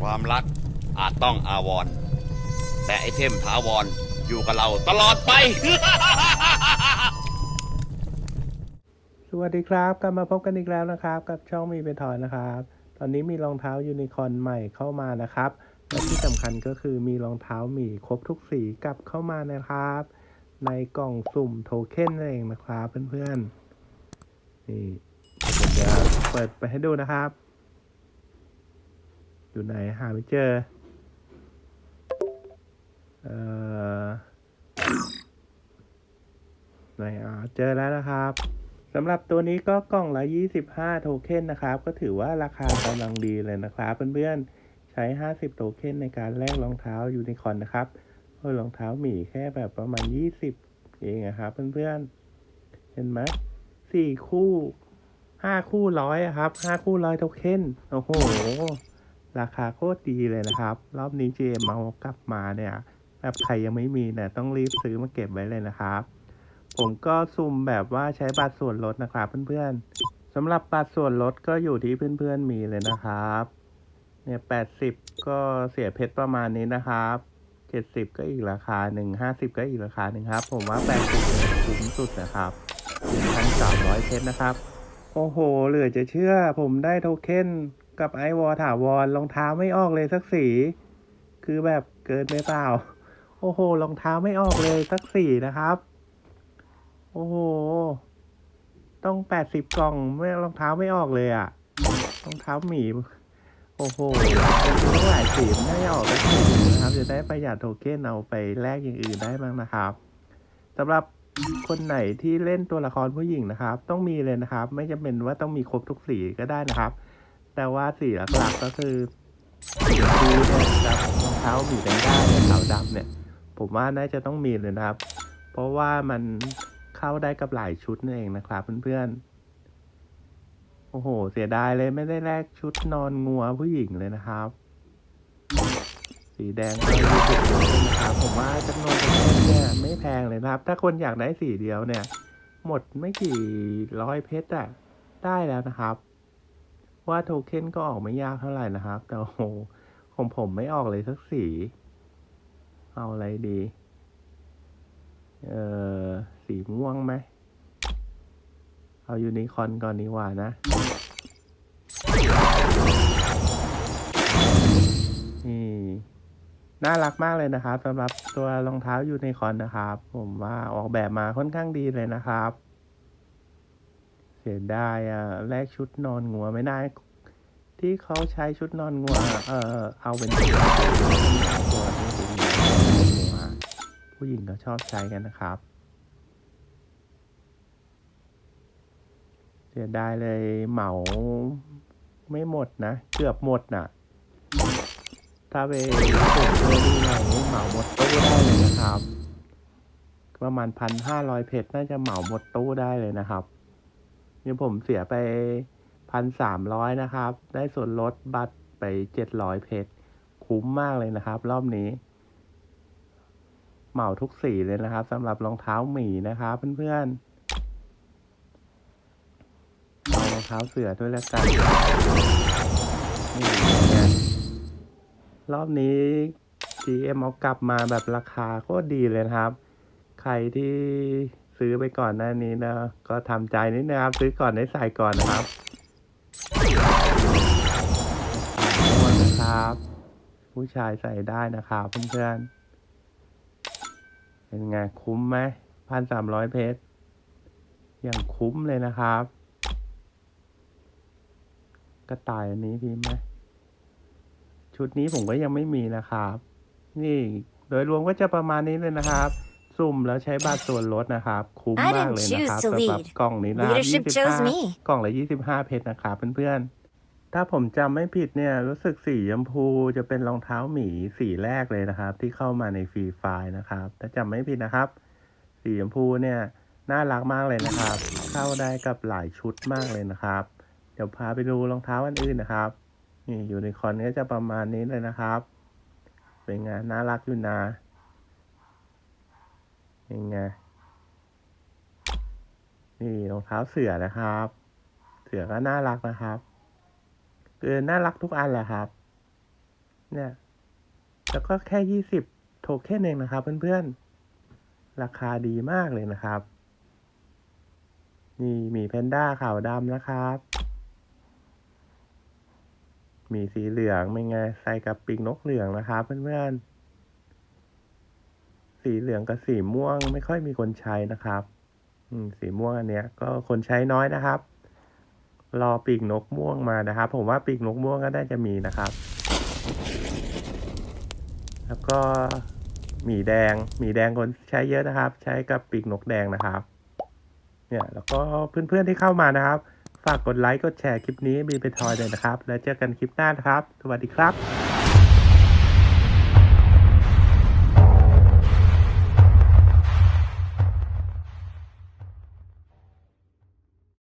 ความรักอาจต้องอาวรณ์แต่ไอเทมถาวรอยู่กับเราตลอดไป สวัสดีครับ กลับมาพบกันอีกแล้วนะครับ กับช่องมีเป็นถอนนะครับ ตอนนี้มีรองเท้ายูนิคอร์นใหม่เข้ามานะครับและที่สำคัญก็คือมีรองเท้าหมีครบทุกสีกลับเข้ามานะครับ ในกล่องสุ่มโทเค็นนั่นเองนะครับเพื่อนๆนี่ผมจะเปิดไปให้ดูนะครับ อยู่ไหน หาไม่เจอ เอ่อไหนอ่าเจอแล้วนะครับสำหรับตัวนี้ก็กล่องละ 25 โทเค็นนะครับ ก็ถือว่าราคากำลังดีเลยนะครับเพื่อนๆ ใช้ 50 โทเค็นในการแลกรองเท้ายูนิคอร์นนะครับเพราะรองเท้าหมีแค่แบบประมาณ 20 เองนะครับเพื่อนๆ เห็นไหมสี่คู่ ห้าคู่ร้อยครับ ห้าคู่ร้อยโทเค็น โอ้โห ราคาโคตรดีเลยนะครับ รอบนี้ GM เอากลับมาเนี่ยแบบใครยังไม่มีเนี่ยต้องรีบซื้อมาเก็บไว้เลยนะครับ ผมก็ซุ่มแบบว่าใช้บัตรส่วนลดนะครับเพื่อนๆสำหรับบัตรส่วนลดก็อยู่ที่เพื่อนๆมีเลยนะครับเนี่ยแปดสิบก็เสียเพชรประมาณนี้นะครับเจ็ดสิบก็อีกราคาหนึ่งห้าสิบก็อีกราคาหนึ่งครับ ผมว่าแปดสิบคุ้มสุดนะครับหนึ่งพันสามร้อยเพชรนะครับ โอ้โห เหลือจะเชื่อผมได้โทเค็น กับไอวอถาวรรองเท้าไม่ออกเลยสักสี คือแบบเกินไปเปล่า โอ้โหรองเท้าไม่ออกเลยสักสีนะครับ โอ้โห ต้องแปดสิบกล่องไม่รองเท้าไม่ออกเลยอะรองเท้าหมี โอ้โหต้องหลายสีมันได้ออกสักสีนะครับ จะได้ประหยัดโทเค็นเอาไปแลกอย่างอื่นได้บ้างนะครับสำหรับคนไหนที่เล่นตัวละครผู้หญิงนะครับ ต้องมีเลยนะครับ ไม่จำเป็นว่าต้องมีครบทุกสีก็ได้นะครับ แต่ว่าสีหลักๆก็คือสีชมพูนี่ยกับรองเท้าหมีแดงด้าเนี่ยขาวดำเนี่ย ผมว่าน่าจะต้องมีเลยนะครับ เพราะว่ามันเข้าได้กับหลายชุดนั่นเองนะครับเพื่อนๆ โอ้โห เสียดายเลยไม่ได้แลกชุดนอนงัวผู้หญิงเลยนะครับ สีแดงก็ยี่สิบนะครับผมว่าจำนวนเพชรเนี่ยไม่แพงเลยนะครับ ถ้าคนอยากได้สีเดียวเนี่ย หมดไม่กี่ร้อยเพชรอะได้แล้วนะครับ ว่าโทเค็นก็ออกไม่ยากเท่าไหร่นะครับ แต่โอ้โหของผมไม่ออกเลยสักสี เอาอะไรดี เอ่อ สีม่วงไหม เอายูนิคอนก่อนดีกว่านะ นี่ น่ารักมากเลยนะครับสำหรับตัวรองเท้ายูนิคอนนะครับ ผมว่าออกแบบมาค่อนข้างดีเลยนะครับ เสียดายอะแลกชุดนอนงัวไม่ได้ ที่เขาใช้ชุดนอนงัว เออเอาเป็นตัวผู้หญิงก็ชอบใช้กันนะครับ เสียดายเลยเหมาไม่หมดนะ เกือบหมดน่ะ ถ้าไปส่งเพื่อนที่ไหนเหมาหมดตู้ได้เลยนะครับ ประมาณพันห้าร้อยเพชรน่าจะเหมาหมดตู้ได้เลยนะครับ นี่ผมเสียไปพันสามร้อยนะครับ ได้ส่วนลดบัตรไปเจ็ดร้อยเพชรคุ้มมากเลยนะครับ รอบนี้ เหมาทุกสีเลยนะครับสำหรับรองเท้าหมีนะครับเพื่อนๆเอารองเท้าเสือด้วยแล้วกันรอบนี้ GM เอากลับมาแบบราคาโคตรดีเลยครับ ใครที่ ซื้อไปก่อนหน้านี้นะ ก็ทำใจนิดนะครับ ซื้อก่อนได้ใส่ก่อนนะครับม่วนนะครับ ผู้ชายใส่ได้นะครับเพื่อนๆเป็นไงคุ้มไหมพันสามร้อยเพชรอยังคุ้มเลยนะครับ กระต่ายอันนี้พี่ไหมชุดนี้ผมก็ยังไม่มีนะครับ นี่โดยรวมก็จะประมาณนี้เลยนะครับ สุ่มแล้วใช้บัตรส่วนลดนะครับ คุ้ม I มาก didn't เลยนะ choose ครับ to สำหรับ lead. กล่องนี้นะ Leadership chose me. 25กล่องละ25 เพชรนะครับเพื่อนๆ ถ้าผมจำไม่ผิดเนี่ย รู้สึกสีชมพูจะเป็นรองเท้าหมีสีแรกเลยนะครับ ที่เข้ามาในฟรีไฟล์นะครับ ถ้าจำไม่ผิดนะครับ สีชมพูเนี่ย น่ารักมากเลยนะครับ เข้าได้กับหลายชุดมากเลยนะครับ เดี๋ยวพาไปดูรองเท้าอันอื่นนะครับนี่ยูนิคอร์นก็จะประมาณนี้เลยนะครับ เป็นไงน่ารักอยู่นะ เป็นไง นี่รองเท้าเสือนะครับ เสือก็น่ารักนะครับคือน่ารักทุกอันแหละครับ เนี่ย แล้วก็แค่ยี่สิบโทเค็นเองนะครับ เพื่อนๆ ราคาดีมากเลยนะครับ นี่หมีแพนด้าขาวดำนะครับ มีสีเหลืองเป็นไงใส่กับปีกนกเหลืองนะครับ เพื่อนๆ สีเหลืองกับสีม่วงไม่ค่อยมีคนใช้นะครับอืมสีม่วงอันเนี้ย ก็คนใช้น้อยนะครับ รอปีกนกม่วงมานะครับ ผมว่าปีกนกม่วงก็ได้จะมีนะครับ แล้วก็หมีแดงหมีแดงคนใช้เยอะนะครับ ใช้กับปีกนกแดงนะครับ เนี่ยแล้วก็เพื่อนๆที่เข้ามานะครับ ฝากกดไลค์กดแชร์คลิปนี้มีไปทอยเลยนะครับ แล้วเจอกันคลิปหน้านะครับ สวัสดีครับ